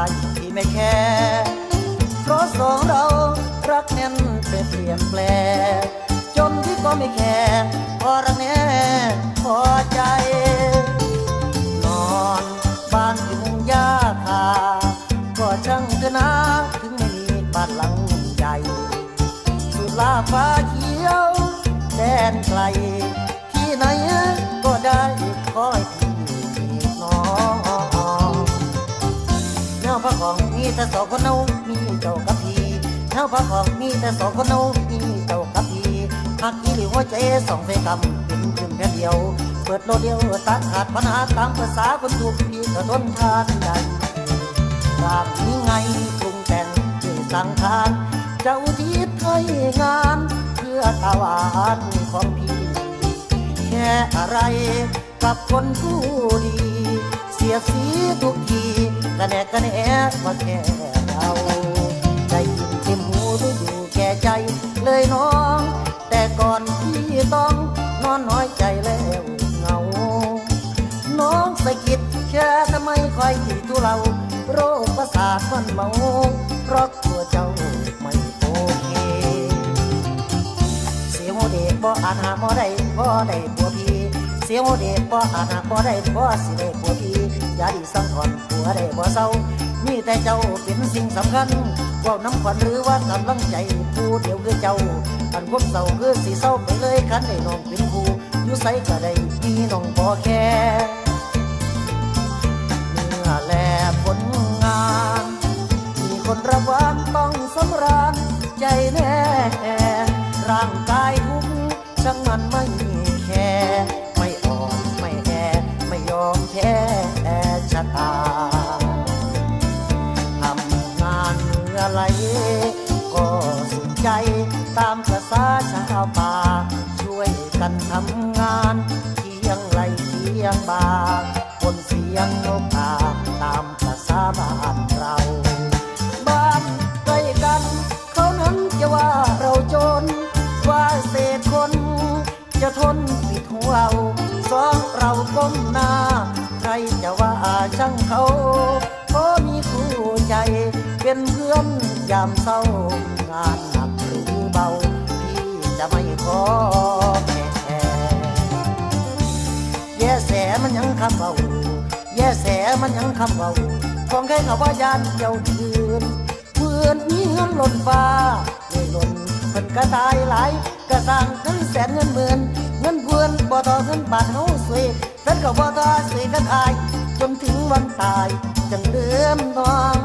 ทนได้ที่ไม่แคร์เพราะสองเรารักแน่นเป็นเปลี่ยนแปลงจนที่ก็ไม่แคร์พอรักแน่พอใจ นอนบ้านที่มุงยาคาก็ช่างเถอะนะถึงไม่มีบ้านหลังใหญ่สุดลาฟ้าเขียวแดนไกล มีแต่สองคนเอามีเจ้ากับพี่แนวพระของมีแต่สองคนเอามีเจ้ากับพี่หักอีหรือหัวใจสองเฟกำเป็นขึ้นแค่เดียว เปิดโลเดียวตัดขาดปัญหาตามภาษาคนถูกพี่ก็ทนทานได้รากนี้ไงปรุงแต่งด้วยสังขารเจ้าทิศให้งานเพื่อตาวานของพี่ แค่อะไรกับคนผู้ดี เสียสีทุกทีกระแนกกระแนกว่าแค่เราได้ยินเต็มหูรู้อยู่แก่ใจเลยน้อง แต่ก่อนพี่ต้องนอนน้อยใจแล้วเงา น้องสะกิดแค่ทำไมคอยที่ทุเรา โรคประสาทมันเมาเพราะตัวเจ้าไม่โอเคเสียงโมเดกบ่อาจหาบ่ได้บ่ได้ผัวพี่เสียงโมเดกบ่อาจหาบ่ได้บ่สิได้ผัว อย่าดีสังทอนผัวได้บ่เศร้ามีแต่เจ้าเป็นสิ่งสำคัญว่าน้ำขวัญหรือว่ากำลังใจผู้เดียวคือเจ้าอันพวกเศร้าคือสิเศร้าไปเลยคันได้น้องเป็นครูอยู่ไสก็ได้มีน้องบ่แค่เมื่อแลผลงาน มีคนรับหวานต้องสำราญใจแน่ ช่างเขาเพราะมีคู่ใจ เป็นเพื่อนยามเศร้างานหนักหรือเบา พี่จะไม่ขอแพ้แย่แสมันยังคำเบาแย่แสมันยังคำเบาของแค่เขาว่ายานเจ้าคืนเพื่อนมีเงินหล่นฟ้าเลยหล่นเพิ่นก็ตายหลายก็สร้างเงินแสนเงินหมื่นเงินเพื่อนบ่ต่อเงินบาทเฮาสวยเพิ่นก็บ่ต่อสวยกันอาย จนถึงวันตายจังเดือมน้อง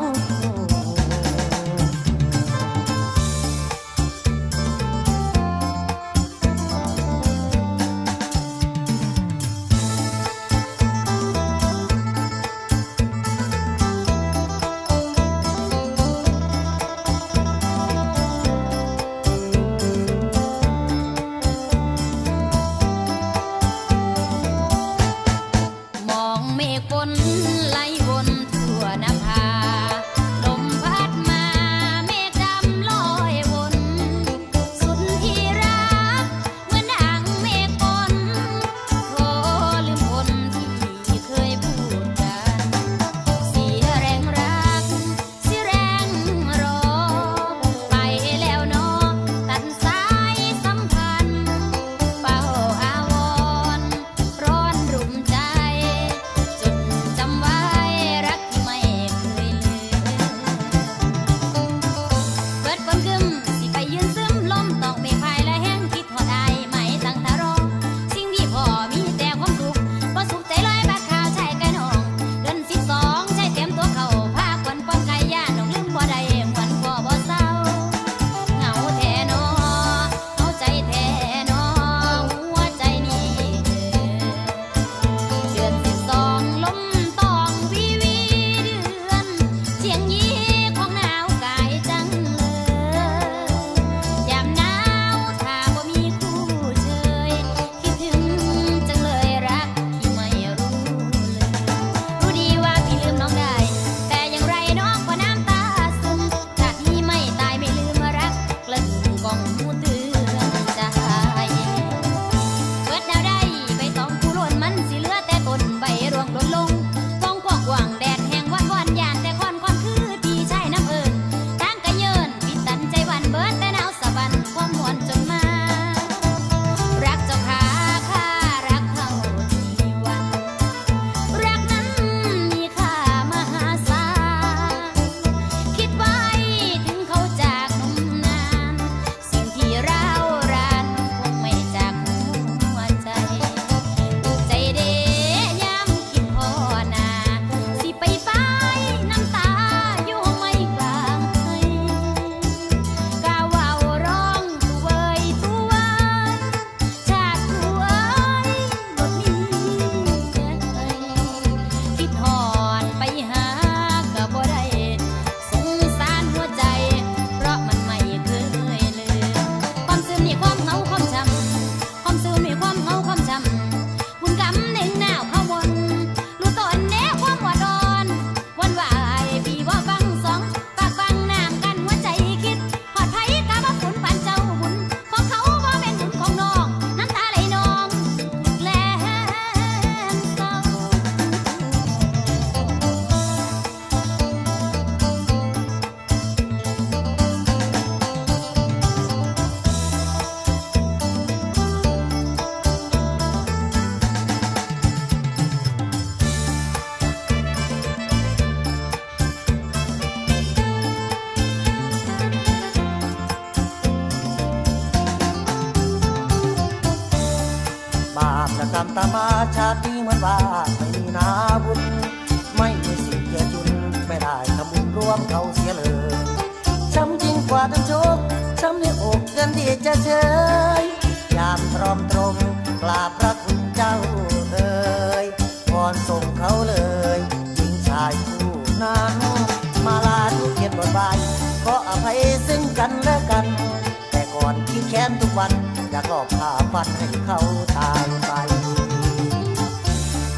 ค้นทุกวันอยากหลอกผ่าฟันให้เขาตายไป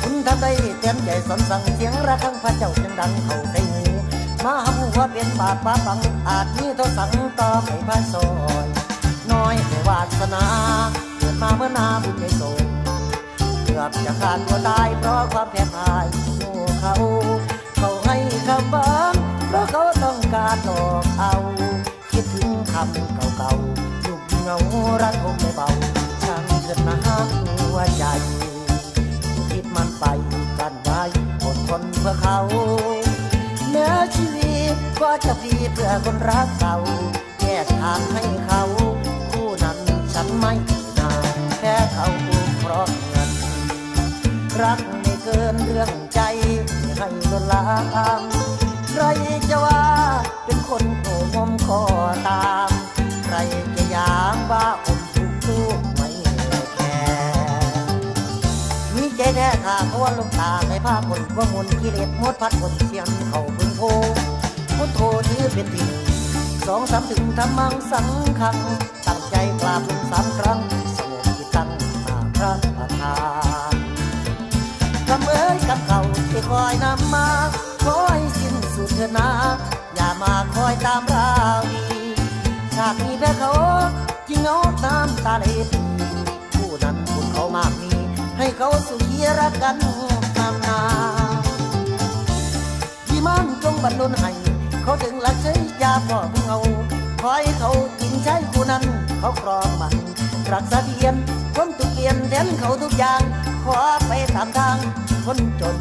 คุณทำได้เต็มใจสนสั่งเสียงระฆังพระเจ้าจังดังเข้าใส่หูมาหำหัวเป็นบาทบาปังอาจมีโทษสั่งต่อไปพระซอยน้อยแต่วาสนา เกิดมาเมื่อนาบุญไม่ส่งเกือบจะขาดตัวตายเพราะความแพ้พ่ายโง่เขาเขาให้คำบังเพราะเขาต้องการหลอกเอา คิดถึงคำเก่าๆ เหงารักคงไม่เบาช่างเกิดนะหัวใจ คิดมันไปกันไว้อดทนเพื่อเขาเนื้อชีวิตก็จะพีเพื่อคนรักเก่าแยกทางให้เขา คู่นั้นฉันไม่นานแค่เขาเพราะเงินรักไม่เกินเรื่องใจให้ลวนลามใครจะว่าเป็นคน ว่าลงตาในภาพคนว่ามุนกิเลสหมดพัดคนเสียงเขาพึงโทพุทโธถือเป็นที่หนึ่งสองสามถึงทำมังสังขังตั้งใจกราบสามครั้งสงบจิตตั้งหน้าพระประธานคำเอ้ยกับเขาที่คอยนำมาคอยสิ้นสุดเถิดนาอย่ามาคอยตามราวีชาตินี้แพ้เขาจริงเอาตามตาเลผู้นั้นคุณเขามากมี ให้เขาสุขีรักกันนานนาที่มันจงบรรลุให้ เขาถึงหลักใช้ยาพ่อมึงเอาคอยเขากินใช้ผู้นั้น เขาครองมัน รักษาเทียนคนตุกเกียนแทนเขาทุกอย่าง ขอไปตามทางคนจน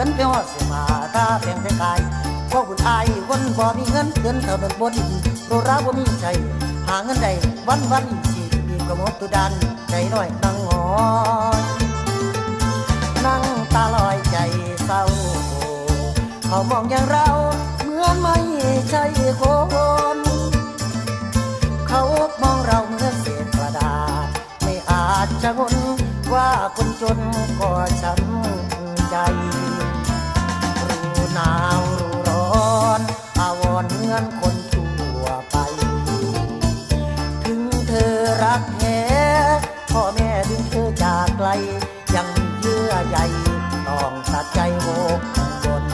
เกินเขินไปหอดเสียมาตาเพียงแต่กายเพราะผู้ชายคนบ่มีเงินเกินเท่านั้นบนโรราบ่มีใจหาเงินได้วันวันชีมีกระมดตุดันใจน้อยนั่งหอยนั่งตาลอยใจเศร้า เขามองอย่างเราเหมือนไม่ใช่คนเขามองเราเหมือนเศษกระดาษ ไม่อาจจะงนว่าคนจนก็ช้ำใจาวรู้ร้อนอาวรณ์เหมือนคนทั่วไป ถึงเธอรักแท้พ่อแม่ถึงเธอจากไกล ยังมีเยื่อใยต้องตัดใจโหกบน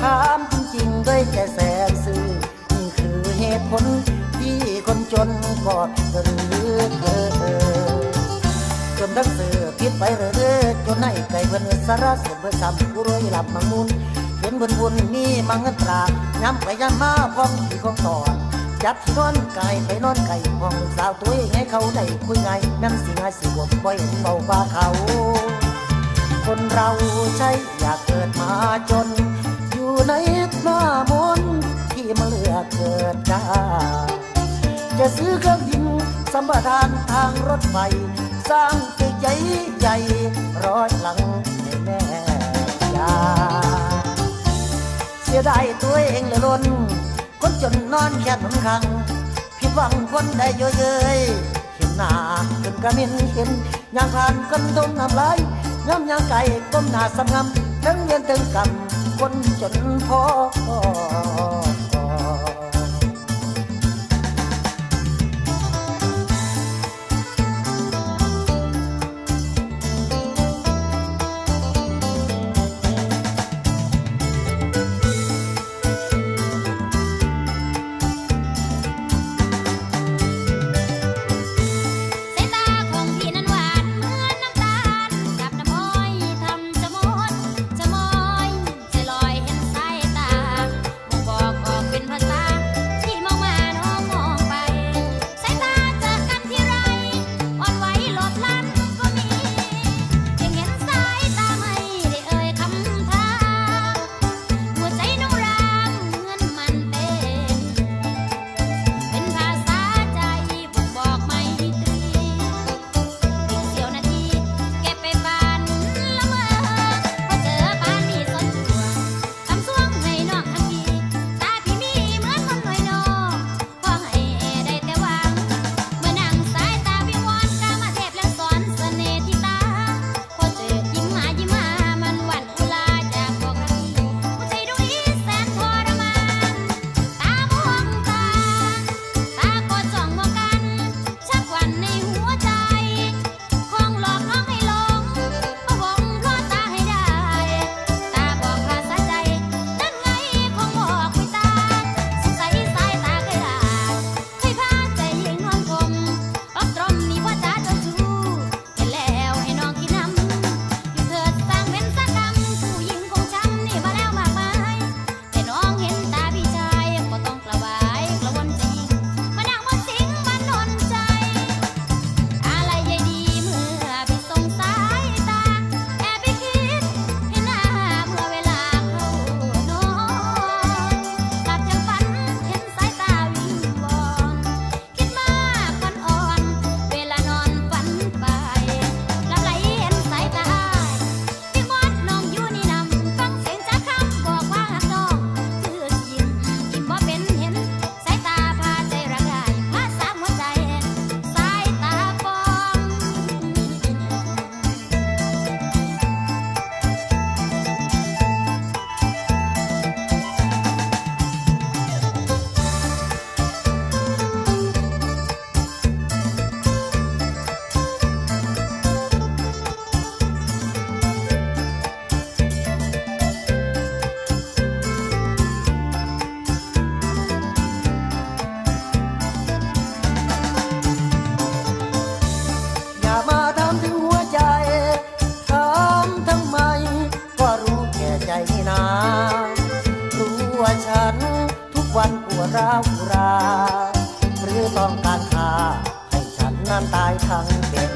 ถามจริงๆด้วยใจแสนซื่อนี่คือเหตุผลที่คนจนก็ผิดหรือเกิดจนทั้งสื่อผิดไปเรื่อ ยๆจนให้ไก่เพิ่นสารเสียเพื่อซ้ำผู้รวยหลับมังมุนเห็นเพิ่นบุญมีมังเงินตราย้ำไปย้ำมาพ้องที่ของตอนจับที่นอนไก่ไปนอนไก่ห้องสาวตัวเองให้เขาได้คุยไงนั่นสิง่ายสิบวบ่เห็นเบากว่าเขา คนเราใช่อยากเกิดมาจน อยู่ในหน้ามนที่มาเลือกเกิดได้จะซื้อเครื่องบินสัมปทานทางรถไฟสร้าง ใหญ่ใหญ่ร้อยหลังให้แม่ยาเสียดายตัวเองเหลือล้น คนจนนอนแค่หนคังผิดหวังคนได้เยอะเย้ยเห็นหน้าจนกระมินเห็นยางผ่านกันดมน้ำลายน้ำยางไก่ก้มหน้าสำงำทั้งเวียนทั้งกำคนจนพอัวฉัน ทุกวันปวดร้าวรา หรือต้องการค่าให้ฉันนั้นตายทั้งเป็น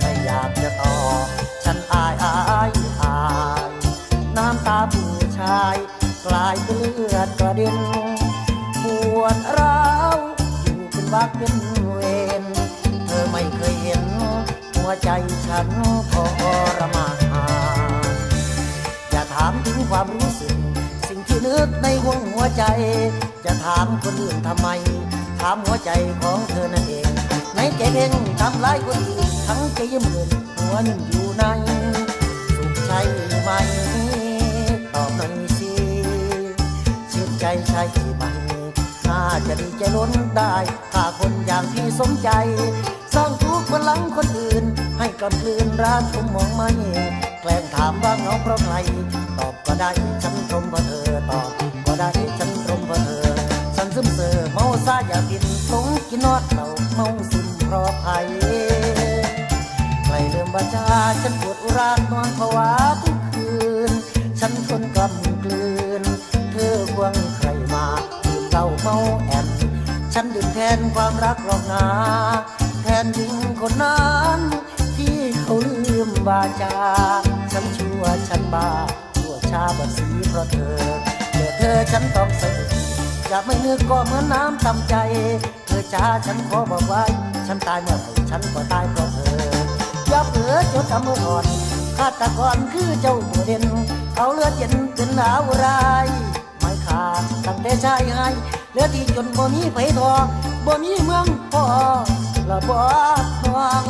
ไม่อยากจะต่อ ฉันอายอายอาย น้ำตาผู้ชาย กลายเป็นเลือดกระเด็นปวดร้าวอยู่เป็นวักเป็นเวรเธอไม่เคยเห็น หัวใจฉันทรมานอย่าถามถึงความรู้สึก สิ่งที่นึกในหัวหัวใจ จะถามคนอื่นทำไม ถามหัวใจของเธอนั่นเอง ในใจเพ่งทำร้ายคนอื่นทั้งใจยิ้มเงินหัวยังอยู่ในสุขใช่ไหมตอบหน่อยสิชื่นใจใช่ไหมน่าจะดีใจล้นได้ถ้าคนอย่างพี่สมใจ สร้างทุกข์บนหลังคนอื่น ให้กำลืนร้านผมมองไม่แกล้งถามว่าเหงาเพราะใครตอบก็ได้ฉันชมเพราะเธอ ตอบก็ได้ฉันชมเพราะเธอฉันซึมเซอเมาซาอยากกินหลงกินนอดเหล่าเมาซึมเพราะภัยใครเริ่มบาจาฉันปวดอุรานนอนภาวะทุกคืน ฉันทนกำกลืน เธอควงใครมาดื่มเหล้าเมาแอนฉันดื่มแทนความรักหรอกนาแทนหญิงคนนั้น ที่เขาลืมบาจา ฉันชั่วฉันบา ชาบัดสีเพราะเธอเจอเธอฉันต้องเสียจะไม่นึกก็เหมือนน้ำตำใจ เธอจ้าฉันขอบอกไว้ ฉันตายเมื่อไหร่ฉันก็ตายเพราะเธออย่าเผลอจดจำเมื่อก่อนฆาตกรคือเจ้าบัวเด่นเอาเลือดเย็นเป็นหนาวรายไม่ขาดตั้งแต่ชายให้เหลือที่จนบ่มีไผทอบ่มีเมืองพอละบ่ทอง